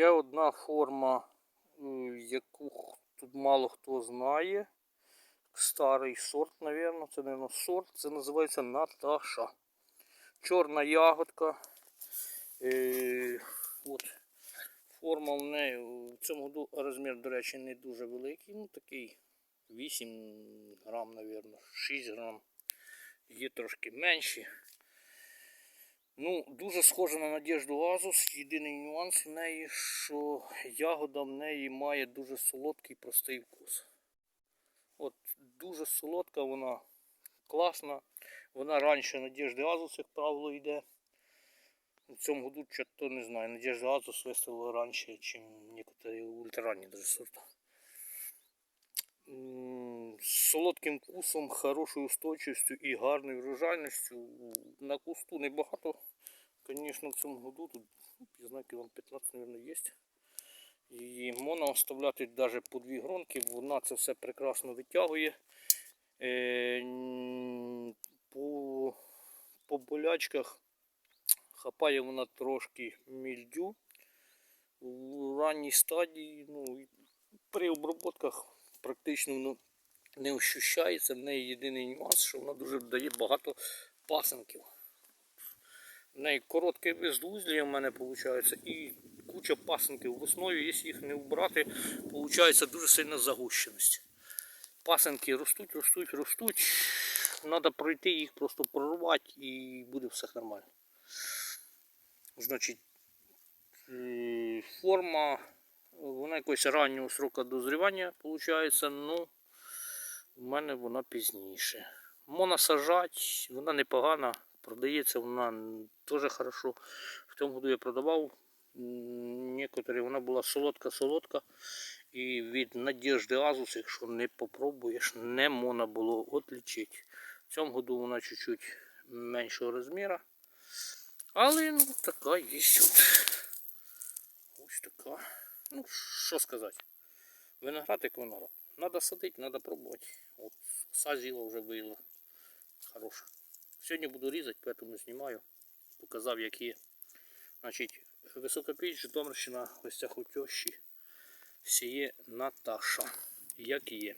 Є одна форма, яку тут мало хто знає. Старий сорт, мабуть, це не сорт, це називається Наташа. Чорна ягодка. Е, от. Форма в неї в цьому году розмір, до речі, не дуже великий. Ну такий 8 грам, мабуть, 6 грам. Є трошки менші. Ну, дуже схожа на Надежду Азус. Єдиний нюанс в неї, що ягода в неї має дуже солодкий простий вкус. От дуже солодка вона, класна. Вона раніше Надежди Азус, як правило, йде. В цьому году що то не знаю. Надежда Азус виставила раніше, ніж ультраранні сорта. З солодким вкусом, хорошою устойчивістю і гарною врожайністю. На кусту небагато, звісно, в цьому году. Тут ну, знаю, кілом 15, мабуть, є. І можна оставляти навіть по дві гронки, вона це все прекрасно витягує. Е, по, по болячках хапає вона трошки мільдю в ранній стадії. Ну, при оброботках практично воно не ощущається. В неї єдиний нюанс, що вона дуже дає багато пасенків. В неї коротке безглуздя в мене виходить і куча пасенків. В основі, якщо їх не вбрати, виходить дуже сильна загущеність. Пасенки ростуть, ростуть, ростуть. Треба пройти їх, просто прорвати і буде все нормально. Значить, е, форма, вона якогось раннього сроку дозрівання виходить, ну, у мене вона пізніше. Можна сажати, вона непогана, продається вона теж хорошо. В тому году я продавав. Некоторі вона була солодка-солодка. І від Надежди Азус, якщо не попробуєш, не можна було отлічити. В цьому году вона чуть-чуть меншого розміру. Але ну, така є. От. Ось така. Ну, що сказати. Виноград як виноград. Надо садити, надо пробувати. От уже вже вийла. Хороша. Сьогодні буду різати, поэтому знімаю. Показав, як є. Значить, високопіч, Житомирщина, в гостях у тещі. Сіє Наташа. Як є.